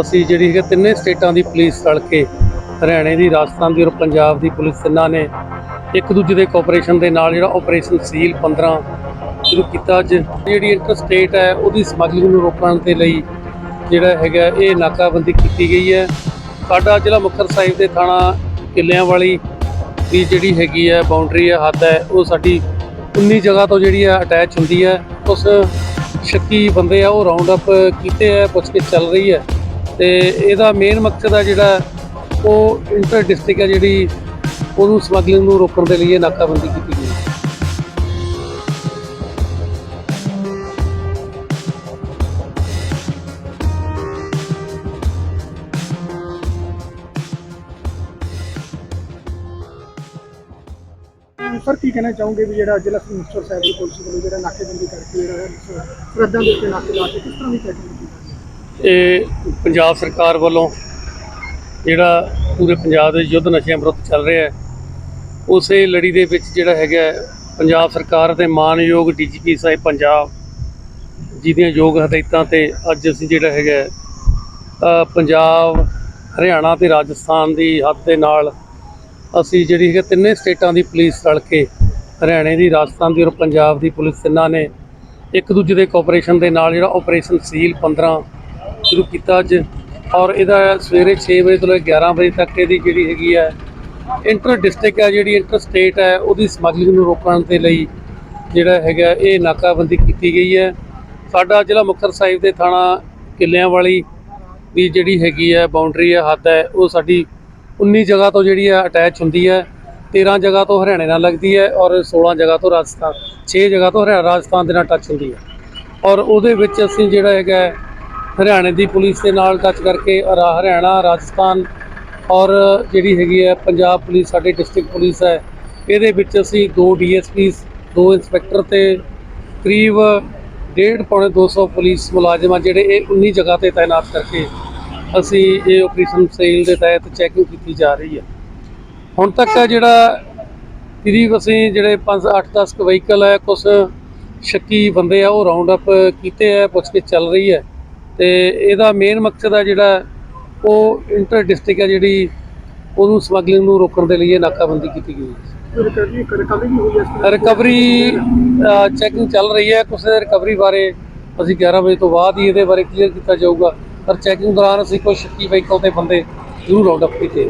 ਅਸੀਂ ਜਿਹੜੀ ਹੈਗੇ ਤਿੰਨੇ ਸਟੇਟਾਂ ਦੀ ਪੁਲਿਸ ਰਲ ਕੇ ਹਰਿਆਣੇ ਦੀ, ਰਾਜਸਥਾਨ ਦੀ ਔਰ ਪੰਜਾਬ ਦੀ ਪੁਲਿਸ ਤਿੰਨਾਂ ਨੇ ਇੱਕ ਦੂਜੇ ਦੇ ਕੋਆਪਰੇਸ਼ਨ ਦੇ ਨਾਲ ਜਿਹੜਾ ਆਪਰੇਸ਼ਨ ਸੀਲ 15 ਸ਼ੁਰੂ ਕੀਤਾ ਅੱਜ। ਜਿਹੜੀ ਇੰਟਰ ਸਟੇਟ ਹੈ, ਉਹਦੀ ਸਮਗਲਿੰਗ ਨੂੰ ਰੋਕਣ ਦੇ ਲਈ ਜਿਹੜਾ ਹੈਗਾ ਇਹ ਨਾਕਾਬੰਦੀ ਕੀਤੀ ਗਈ ਹੈ। ਸਾਡਾ ਜ਼ਿਲ੍ਹਾ ਮੁਕਤਸਰ ਸਾਹਿਬ ਦੇ ਥਾਣਾ ਕਿੱਲਿਆਂ ਵਾਲੀ ਦੀ ਜਿਹੜੀ ਹੈਗੀ ਹੈ ਬਾਉਂਡਰੀ ਹੈ, ਹੱਦ ਹੈ, ਉਹ ਸਾਡੀ 19 ਜਗ੍ਹਾ ਤੋਂ ਜਿਹੜੀ ਹੈ ਅਟੈਚ ਹੁੰਦੀ ਹੈ। ਉਸ ਸ਼ੱਕੀ ਬੰਦੇ ਆ, ਉਹ ਰਾਉਂਡ ਅਪ ਕੀਤੇ ਹੈ ਕੇ ਚੱਲ ਰਹੀ ਹੈ। ਤੇ ਇਹਦਾ ਮੇਨ ਮਕਸਦ ਹੈ ਜਿਹੜਾ ਉਹ ਇੰਟਰ ਡਿਸਟ੍ਰਿਕਟ ਹੈ ਜਿਹੜੀ ਉਹਨੂੰ ਸਮਗਲਿੰਗ ਨੂੰ ਰੋਕਣ ਦੇ ਲਈ ਇਹ ਨਾਕਾਬੰਦੀ ਕੀਤੀ ਗਈ ਹੈ। ਸਰ ਕੀ ਕਹਿਣਾ ਚਾਹੋਗੇ ਵੀ ਜਿਹੜਾ ਜ਼ਿਲ੍ਹਾ ਮੁਕਤਸਰ ਸਾਹਿਬ ਦੀ ਪੁਲਿਸ ਵੱਲੋਂ ਜਿਹੜਾ ਨਾਕੇਬੰਦੀ ਕਰਕੇ ਜਿਹੜਾ ਸਰਦਾਂ ਦੇ ਉੱਤੇ ਨਾਕੇ ਲਾ ਕੇ ਕਿਸ ਤਰ੍ਹਾਂ ਦੀ ਚੈਕਿੰਗ ਕੀਤੀ ਇਹ ਪੰਜਾਬ ਸਰਕਾਰ ਵੱਲੋਂ ਜਿਹੜਾ ਪੂਰੇ ਪੰਜਾਬ ਦੇ ਯੁੱਧ ਨਸ਼ਿਆਂ ਵਿਰੁੱਧ ਚੱਲ ਰਿਹਾ ਹੈ, ਉਸੇ ਲੜੀ ਦੇ ਵਿੱਚ ਜਿਹੜਾ ਹੈਗਾ ਪੰਜਾਬ ਸਰਕਾਰ ਦੇ ਮਾਨਯੋਗ ਡੀਜੀਪੀ ਸਾਹਿਬ ਪੰਜਾਬ ਜੀ ਦੀਆਂ ਯੋਗ ਹਦਾਇਤਾਂ ਤੇ ਅੱਜ ਅਸੀਂ ਜਿਹੜਾ ਹੈਗਾ ਪੰਜਾਬ, ਹਰਿਆਣਾ ਤੇ ਰਾਜਸਥਾਨ ਦੀ ਹੱਦ ਦੇ ਨਾਲ ਅਸੀਂ ਜਿਹੜੀ ਹੈਗਾ ਤਿੰਨੇ ਸਟੇਟਾਂ ਦੀ ਪੁਲਿਸ ਰਲ ਕੇ ਹਰਿਆਣੇ ਦੀ, ਰਾਜਸਥਾਨ ਦੀ ਔਰ ਪੰਜਾਬ ਦੀ ਪੁਲਿਸ ਤਿੰਨਾਂ ਨੇ ਇੱਕ ਦੂਜੇ ਦੇ ਕੋਆਪਰੇਸ਼ਨ ਦੇ ਨਾਲ ਜਿਹੜਾ ਆਪਰੇਸ਼ਨ ਸੀਲ 15 ਸ਼ੁਰੂ ਕੀਤਾ ਅੱਜ ਔਰ ਇਹਦਾ ਸਵੇਰੇ 6 ਵਜੇ ਤੋਂ ਲੈ ਕੇ 11 ਵਜੇ ਤੱਕ ਇਹਦੀ ਜਿਹੜੀ ਹੈਗੀ ਹੈ ਇੰਟਰ ਡਿਸਟ੍ਰਿਕਟ ਹੈ, ਜਿਹੜੀ ਇੰਟਰ ਸਟੇਟ ਹੈ, ਉਹਦੀ ਸਮਗਲਿੰਗ ਨੂੰ ਰੋਕਣ ਦੇ ਲਈ ਜਿਹੜਾ ਹੈਗਾ ਇਹ ਨਾਕਾਬੰਦੀ ਕੀਤੀ ਗਈ ਹੈ। ਸਾਡਾ ਜ਼ਿਲ੍ਹਾ ਮੁਕਤਸਰ ਸਾਹਿਬ ਦੇ ਥਾਣਾ ਕਿੱਲਿਆਂ ਵਾਲੀ ਦੀ ਜਿਹੜੀ ਹੈਗੀ ਹੈ ਬਾਉਂਡਰੀ ਹੈ, ਹੱਦ ਹੈ, ਉਹ ਸਾਡੀ 19 ਜਗ੍ਹਾ ਤੋਂ ਜਿਹੜੀ ਹੈ ਅਟੈਚ ਹੁੰਦੀ ਹੈ 13 ਜਗ੍ਹਾ ਤੋਂ ਹਰਿਆਣੇ ਨਾਲ ਲੱਗਦੀ ਹੈ ਔਰ 16 ਜਗ੍ਹਾ ਤੋਂ ਰਾਜਸਥਾਨ 6 ਜਗ੍ਹਾ ਤੋਂ ਹਰਿਆਣਾ ਰਾਜਸਥਾਨ ਦੇ ਨਾਲ ਟੱਚ ਹੁੰਦੀ ਹੈ। ਔਰ ਉਹਦੇ ਵਿੱਚ ਅਸੀਂ ਜਿਹੜਾ ਹੈਗਾ ਹਰਿਆਣੇ ਦੀ ਪੁਲਿਸ ਦੇ ਨਾਲ ਟੱਚ ਕਰਕੇ ਹਰਿਆਣਾ, ਰਾਜਸਥਾਨ ਔਰ ਜਿਹੜੀ ਹੈਗੀ ਹੈ ਪੰਜਾਬ ਪੁਲਿਸ, ਸਾਡੇ ਡਿਸਟ੍ਰਿਕਟ ਪੁਲਿਸ ਹੈ, ਇਹਦੇ ਵਿੱਚ ਅਸੀਂ ਦੋ ਡੀਐਸਪੀਸ ਦੋ ਇੰਸਪੈਕਟਰ ਤੇ ਕਰੀਬ ਡੇਢ ਪੌਣੇ 200 ਪੁਲਿਸ ਮੁਲਾਜ਼ਮ ਆ ਜਿਹੜੇ ਇਹ 19 ਜਗ੍ਹਾ ਤੇ ਤਾਇਨਾਤ ਕਰਕੇ ਅਸੀਂ ਇਹ ਆਪਰੇਸ਼ਨ ਸੇਲ ਦੇ ਤਹਿਤ ਚੈਕਿੰਗ ਕੀਤੀ ਜਾ ਰਹੀ ਹੈ। ਹੁਣ ਤੱਕ ਜਿਹੜਾ ਕਰੀਬ ਅਸੀਂ ਜਿਹੜੇ 5 8 10 ਵਹੀਕਲ ਹੈ ਕੁਝ ਸ਼ੱਕੀ ਬੰਦੇ ਆ, ਉਹ ਰਾਉਂਡ ਅਪ ਕੀਤੇ ਹੈ ਕੇ ਚੱਲ ਰਹੀ ਹੈ। ਤੇ ਇਹਦਾ ਮੇਨ ਮਕਸਦ ਹੈ ਜਿਹੜਾ ਉਹ ਇੰਟਰ ਡਿਸਟ੍ਰਿਕਟ ਹੈ ਜਿਹੜੀ ਉਹਨੂੰ ਸਮਗਲਿੰਗ ਨੂੰ ਰੋਕਣ ਦੇ ਲਈ ਇਹ ਨਾਕਾਬੰਦੀ ਕੀਤੀ ਗਈ ਹੈ। ਰਿਕਵਰੀ ਚੈਕਿੰਗ ਚੱਲ ਰਹੀ ਹੈ। ਕੁਝ ਰਿਕਵਰੀ ਬਾਰੇ ਅਸੀਂ 11 ਵਜੇ ਤੋਂ ਬਾਅਦ ਹੀ ਇਹਦੇ ਬਾਰੇ ਕਲੀਅਰ ਕੀਤਾ ਜਾਊਗਾ। ਪਰ ਚੈਕਿੰਗ ਦੌਰਾਨ ਅਸੀਂ ਕੁਝ ਸ਼ੱਕੀ ਵਹੀਕਲ ਤੇ ਬੰਦੇ ਜ਼ਰੂਰ ਰਾਉਂਡ ਅਪ ਕੀਤੇ।